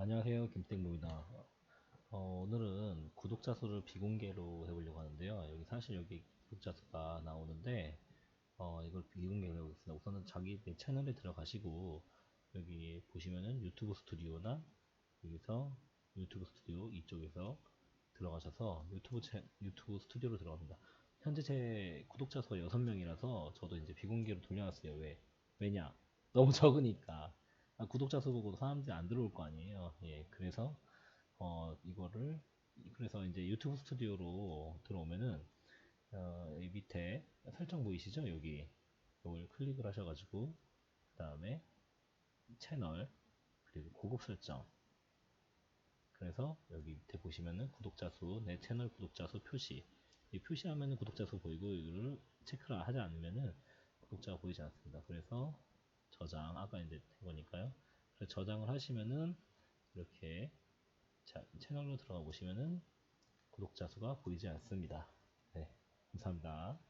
안녕하세요 김땡모입니다. 어, 오늘은 구독자 수를 비공개로 해보려고 하는데요. 여기 사실 여기 구독자 수가 나오는데 어, 이걸 비공개로 해보겠습니다. 우선은 자기 내 채널에 들어가시고 여기 보시면은 유튜브 스튜디오나 여기서 유튜브 스튜디오 이쪽에서 들어가셔서 유튜브 채, 유튜브 스튜디오로 들어갑니다. 현재 제 구독자 수가 6명이라서 저도 이제 비공개로 돌려놨어요. 왜? 왜냐? 너무 적으니까. 아, 구독자 수 보고 사람들이 안 들어올 거 아니에요. 예, 그래서 어 이거를 그래서 이제 유튜브 스튜디오로 들어오면은 어, 이 밑에 설정 보이시죠? 여기 이걸 클릭을 하셔가지고 그 다음에 채널 그리고 고급 설정 그래서 여기 밑에 보시면은 구독자 수, 내 채널 구독자 수 표시 이 표시하면은 구독자 수 보이고 이거를 체크를 하지 않으면은 구독자가 보이지 않습니다. 그래서 저장 아까 이제 저장을 하시면은 이렇게 자, 채널로 들어가 보시면은 구독자 수가 보이지 않습니다. 네, 감사합니다.